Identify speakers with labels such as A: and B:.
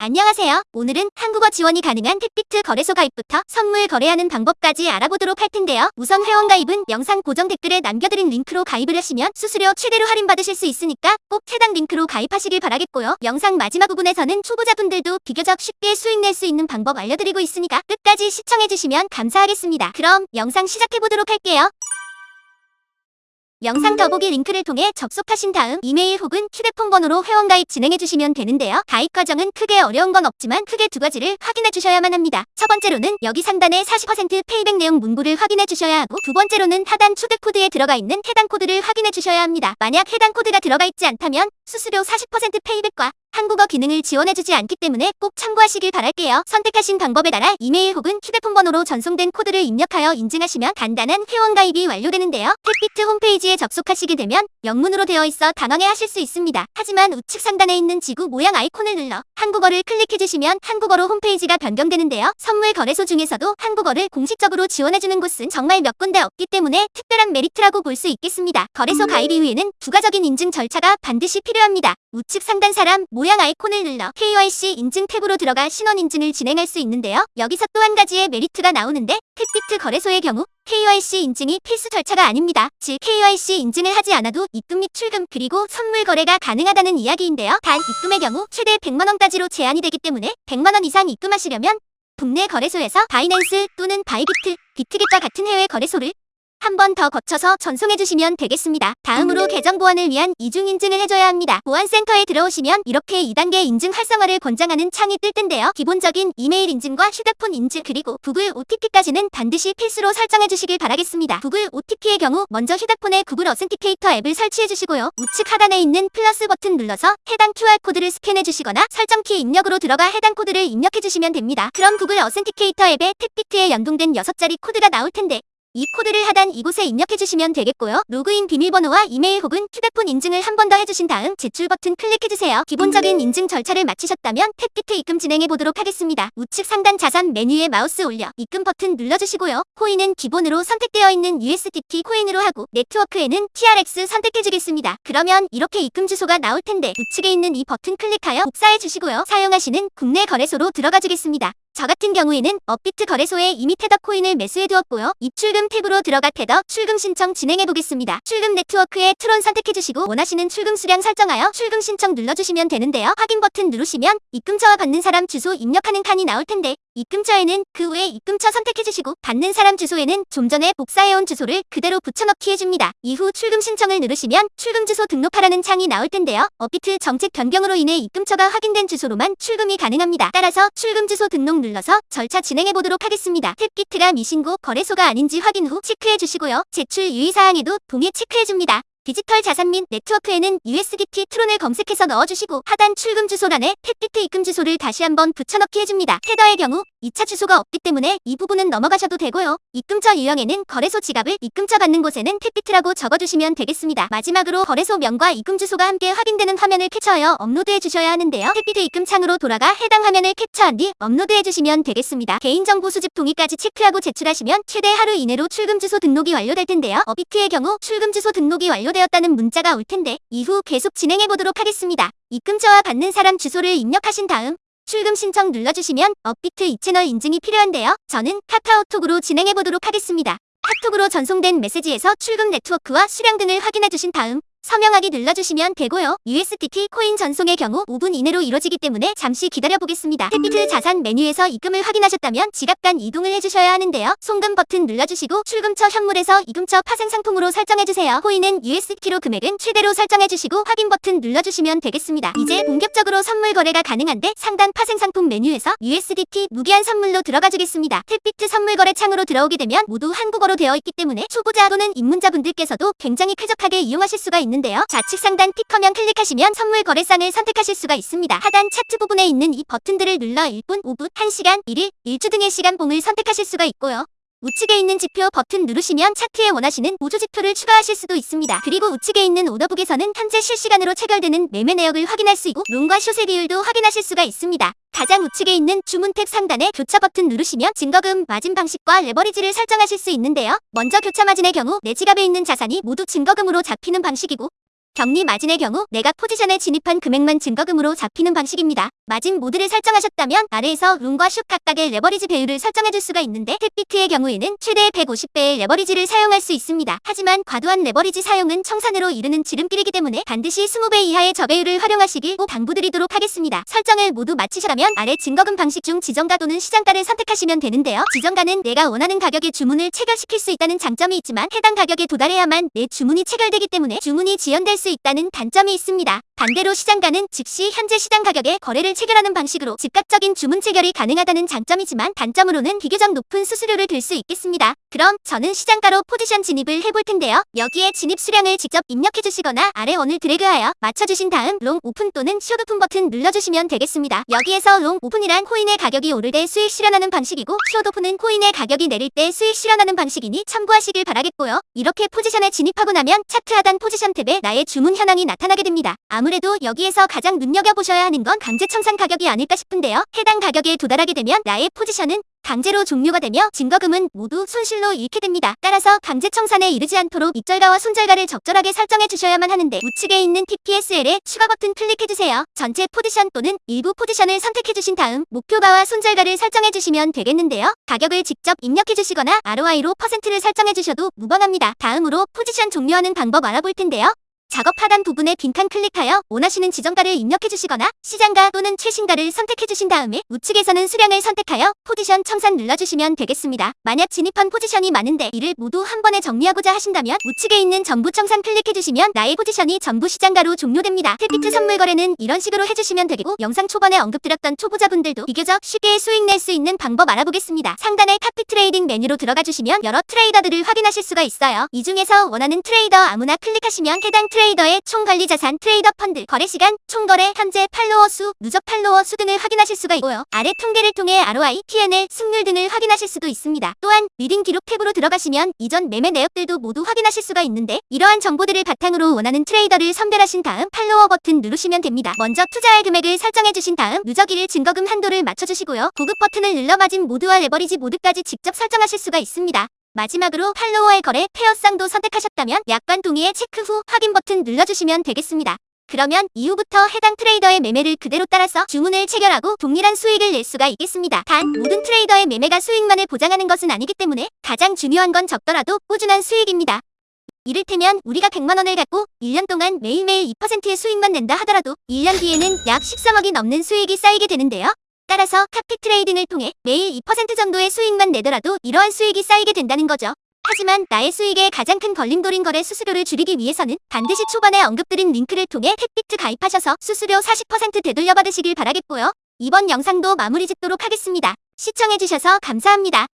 A: 안녕하세요. 오늘은 한국어 지원이 가능한 택비트 거래소 가입부터 선물 거래하는 방법까지 알아보도록 할 텐데요. 우선 회원 가입은 영상 고정 댓글에 남겨드린 링크로 가입을 하시면 수수료 최대로 할인받으실 수 있으니까 꼭 해당 링크로 가입하시길 바라겠고요. 영상 마지막 부분에서는 초보자분들도 비교적 쉽게 수익 낼 수 있는 방법 알려드리고 있으니까 끝까지 시청해주시면 감사하겠습니다. 그럼 영상 시작해보도록 할게요. 영상 더보기 링크를 통해 접속하신 다음 이메일 혹은 휴대폰 번호로 회원가입 진행해주시면 되는데요. 가입 과정은 크게 어려운 건 없지만 크게 두 가지를 확인해주셔야만 합니다. 첫 번째로는 여기 상단의 40% 페이백 내용 문구를 확인해주셔야 하고 두 번째로는 하단 초대 코드에 들어가 있는 해당 코드를 확인해주셔야 합니다. 만약 해당 코드가 들어가 있지 않다면 수수료 40% 페이백과 한국어 기능을 지원해주지 않기 때문에 꼭 참고하시길 바랄게요. 선택하신 방법에 따라 이메일 혹은 휴대폰 번호로 전송된 코드를 입력하여 인증하시면 간단한 회원 가입이 완료되는데요. 택비트 홈페이지에 접속하시게 되면 영문으로 되어 있어 당황해 하실 수 있습니다. 하지만 우측 상단에 있는 지구 모양 아이콘을 눌러 한국어를 클릭해주시면 한국어로 홈페이지가 변경되는데요. 선물 거래소 중에서도 한국어를 공식적으로 지원해주는 곳은 정말 몇 군데 없기 때문에 특별한 메리트라고 볼 수 있겠습니다. 거래소 가입 이후에는 부가적인 인증 절차가 반드시 필요합니다. 우측 상단 사람 모양 아이콘을 눌러 KYC 인증 탭으로 들어가 신원 인증을 진행할 수 있는데요. 여기서 또 한 가지의 메리트가 나오는데 택비트 거래소의 경우 KYC 인증이 필수 절차가 아닙니다. 즉 KYC 인증을 하지 않아도 입금 및 출금 그리고 선물 거래가 가능하다는 이야기인데요. 단 입금의 경우 최대 100만 원까지로 제한이 되기 때문에 100만 원 이상 입금하시려면 국내 거래소에서 바이낸스 또는 바이비트, 비트겟과 같은 해외 거래소를 한 번 더 거쳐서 전송해주시면 되겠습니다. 다음으로 계정 보안을 위한 이중 인증을 해줘야 합니다. 보안센터에 들어오시면 이렇게 2단계 인증 활성화를 권장하는 창이 뜰 텐데요. 기본적인 이메일 인증과 휴대폰 인증 그리고 구글 OTP까지는 반드시 필수로 설정해주시길 바라겠습니다. 구글 OTP의 경우 먼저 휴대폰에 구글 어센티케이터 앱을 설치해주시고요. 우측 하단에 있는 플러스 버튼 눌러서 해당 QR코드를 스캔해주시거나 설정키 입력으로 들어가 해당 코드를 입력해주시면 됩니다. 그럼 구글 어센티케이터 앱에 택비트에 연동된 6자리 코드가 나올 텐데 이 코드를 하단 이곳에 입력해주시면 되겠고요. 로그인 비밀번호와 이메일 혹은 휴대폰 인증을 한 번 더 해주신 다음 제출 버튼 클릭해주세요. 기본적인 인증 절차를 마치셨다면 탭비트 입금 진행해보도록 하겠습니다. 우측 상단 자산 메뉴에 마우스 올려 입금 버튼 눌러주시고요. 코인은 기본으로 선택되어 있는 USDT 코인으로 하고 네트워크에는 TRX 선택해주겠습니다. 그러면 이렇게 입금 주소가 나올 텐데 우측에 있는 이 버튼 클릭하여 복사해주시고요. 사용하시는 국내 거래소로 들어가주겠습니다. 저 같은 경우에는 업비트 거래소에 이미 테더 코인을 매수해두었고요. 입출금 탭으로 들어가 테더 출금 신청 진행해보겠습니다. 출금 네트워크에 트론 선택해주시고 원하시는 출금 수량 설정하여 출금 신청 눌러주시면 되는데요. 확인 버튼 누르시면 입금처와 받는 사람 주소 입력하는 칸이 나올 텐데 입금처에는 그 외에 입금처 선택해주시고 받는 사람 주소에는 좀 전에 복사해온 주소를 그대로 붙여넣기 해줍니다. 이후 출금 신청을 누르시면 출금 주소 등록하라는 창이 나올 텐데요. 업비트 정책 변경으로 인해 입금처가 확인된 주소로만 출금이 가능합니다. 따라서 출금 주소 등록 눌러서 절차 진행해보도록 하겠습니다. 탭기트가 미신고 거래소가 아닌지 확인 후 체크해주시고요. 제출 유의사항에도 동의 체크해줍니다. 디지털 자산 및 네트워크에는 USDT 트론을 검색해서 넣어주시고 하단 출금 주소란에 탭비트 입금 주소를 다시 한번 붙여넣기 해줍니다. 테더의 경우 2차 주소가 없기 때문에 이 부분은 넘어가셔도 되고요. 입금처 유형에는 거래소 지갑을 입금처 받는 곳에는 탭비트라고 적어주시면 되겠습니다. 마지막으로 거래소 명과 입금 주소가 함께 확인되는 화면을 캡처하여 업로드해 주셔야 하는데요. 탭비트 입금 창으로 돌아가 해당 화면을 캡처한 뒤 업로드해 주시면 되겠습니다. 개인정보 수집 동의까지 체크하고 제출하시면 최대 하루 이내로 출금 주소 등록이 완료될 텐데요. 어비트의 경우 출금 주소 등록이 완료되었다는 문자가 올 텐데 이후 계속 진행해 보도록 하겠습니다. 입금처와 받는 사람 주소를 입력하신 다음 출금 신청 눌러주시면 업비트 이 채널 인증이 필요한데요. 저는 카카오톡으로 진행해 보도록 하겠습니다. 카톡으로 전송된 메시지에서 출금 네트워크와 수량 등을 확인해 주신 다음 서명하기 눌러주시면 되고요. USDT 코인 전송의 경우 5분 이내로 이루어지기 때문에 잠시 기다려 보겠습니다. 탭비트 자산 메뉴에서 입금을 확인하셨다면 지갑 간 이동을 해주셔야 하는데요. 송금 버튼 눌러주시고 출금처 현물에서 입금처 파생 상품으로 설정해주세요. 코인은 USDT로 금액은 최대로 설정해주시고 확인 버튼 눌러주시면 되겠습니다. 이제 본격적으로 선물 거래가 가능한데 상단 파생 상품 메뉴에서 USDT 무기한 선물로 들어가 주겠습니다. 탭비트 선물 거래 창으로 들어오게 되면 모두 한국어로 되어 있기 때문에 초보자 또는 입문자분들께서도 굉장히 쾌적하게 이용하실 수가 있는 데요. 좌측 상단 틱 화면 클릭하시면 선물 거래상을 선택하실 수가 있습니다. 하단 차트 부분에 있는 이 버튼들을 눌러 1분, 5분, 1시간, 1일, 1주 등의 시간봉을 선택하실 수가 있고요. 우측에 있는 지표 버튼 누르시면 차트에 원하시는 보조 지표를 추가하실 수도 있습니다. 그리고 우측에 있는 오더북에서는 현재 실시간으로 체결되는 매매 내역을 확인할 수 있고 롱과 숏의 비율도 확인하실 수가 있습니다. 가장 우측에 있는 주문 탭 상단에 교차 버튼 누르시면 증거금, 마진 방식과 레버리지를 설정하실 수 있는데요. 먼저 교차 마진의 경우 내 지갑에 있는 자산이 모두 증거금으로 잡히는 방식이고 격리 마진의 경우 내가 포지션에 진입한 금액만 증거금으로 잡히는 방식입니다. 마진 모드를 설정하셨다면 아래에서 룸과 슛 각각의 레버리지 배율을 설정해줄 수가 있는데 탭비트의 경우에는 최대 150배의 레버리지를 사용할 수 있습니다. 하지만 과도한 레버리지 사용은 청산으로 이르는 지름길이기 때문에 반드시 20배 이하의 저배율을 활용하시길 꼭 당부드리도록 하겠습니다. 설정을 모두 마치셨다면 아래 증거금 방식 중 지정가 또는 시장가를 선택하시면 되는데요. 지정가는 내가 원하는 가격에 주문을 체결시킬 수 있다는 장점이 있지만 해당 가격에 도달해야만 내 주문이 체결되기 때문에 주문이 지연될 수 있다는 단점이 있습니다. 반대로 시장가는 즉시 현재 시장 가격에 거래를 체결하는 방식으로 즉각적인 주문 체결이 가능하다는 장점이지만 단점으로는 비교적 높은 수수료를 들 수 있겠습니다. 그럼 저는 시장가로 포지션 진입을 해볼 텐데요. 여기에 진입 수량을 직접 입력해 주시거나 아래 원을 드래그하여 맞춰주신 다음 롱 오픈 또는 숏 오픈 버튼 눌러주시면 되겠습니다. 여기에서 롱 오픈이란 코인의 가격이 오를 때 수익 실현하는 방식이고 숏 오픈은 코인의 가격이 내릴 때 수익 실현하는 방식이니 참고하시길 바라겠고요. 이렇게 포지션에 진입하고 나면 차트 하단 포지션 탭에 나의 주문 현황이 나타나게 됩니다. 아무래도 여기에서 가장 눈여겨보셔야 하는 건 강제 청산 가격이 아닐까 싶은데요. 해당 가격에 도달하게 되면 나의 포지션은 강제로 종료가 되며 증거금은 모두 손실로 잃게 됩니다. 따라서 강제 청산에 이르지 않도록 입절가와 손절가를 적절하게 설정해 주셔야만 하는데 우측에 있는 TPSL에 추가 버튼 클릭해 주세요. 전체 포지션 또는 일부 포지션을 선택해 주신 다음 목표가와 손절가를 설정해 주시면 되겠는데요. 가격을 직접 입력해 주시거나 ROI로 퍼센트를 설정해 주셔도 무방합니다. 다음으로 포지션 종료하는 방법 알아볼 텐데요. 작업 하단 부분에 빈칸 클릭하여 원하시는 지정가를 입력해 주시거나 시장가 또는 최신가를 선택해 주신 다음에 우측에서는 수량을 선택하여 포지션 청산 눌러주시면 되겠습니다. 만약 진입한 포지션이 많은데 이를 모두 한 번에 정리하고자 하신다면 우측에 있는 전부 청산 클릭해 주시면 나의 포지션이 전부 시장가로 종료됩니다. 탭비트 선물 거래는 이런 식으로 해주시면 되고 영상 초반에 언급드렸던 초보자분들도 비교적 쉽게 수익 낼 수 있는 방법 알아보겠습니다. 상단에 카피 트레이딩 메뉴로 들어가 주시면 여러 트레이더들을 확인하실 수가 있어요. 이 중에서 원하는 트레이더 아무나 클릭하시면 해당 트레이더 의 총 관리 자산, 트레이더 펀드, 거래 시간, 총 거래, 현재 팔로워 수, 누적 팔로워 수 등을 확인하실 수가 있고요. 아래 통계를 통해 ROI, P&L, 승률 등을 확인하실 수도 있습니다. 또한 리딩 기록 탭으로 들어가시면 이전 매매 내역들도 모두 확인하실 수가 있는데 이러한 정보들을 바탕으로 원하는 트레이더를 선별하신 다음 팔로워 버튼 누르시면 됩니다. 먼저 투자할 금액을 설정해 주신 다음 누적일 증거금 한도를 맞춰주시고요. 고급 버튼을 눌러 마진 모드와 레버리지 모드까지 직접 설정하실 수가 있습니다. 마지막으로 팔로워의 거래 페어쌍도 선택하셨다면 약관 동의에 체크 후 확인 버튼 눌러주시면 되겠습니다. 그러면 이후부터 해당 트레이더의 매매를 그대로 따라서 주문을 체결하고 동일한 수익을 낼 수가 있겠습니다. 단 모든 트레이더의 매매가 수익만을 보장하는 것은 아니기 때문에 가장 중요한 건 적더라도 꾸준한 수익입니다. 이를테면 우리가 100만 원을 갖고 1년 동안 매일매일 2%의 수익만 낸다 하더라도 1년 뒤에는 약 13억이 넘는 수익이 쌓이게 되는데요. 따라서 카피 트레이딩을 통해 매일 2% 정도의 수익만 내더라도 이러한 수익이 쌓이게 된다는 거죠. 하지만 나의 수익에 가장 큰 걸림돌인 거래 수수료를 줄이기 위해서는 반드시 초반에 언급드린 링크를 통해 탭비트 가입하셔서 수수료 40% 되돌려 받으시길 바라겠고요. 이번 영상도 마무리 짓도록 하겠습니다. 시청해주셔서 감사합니다.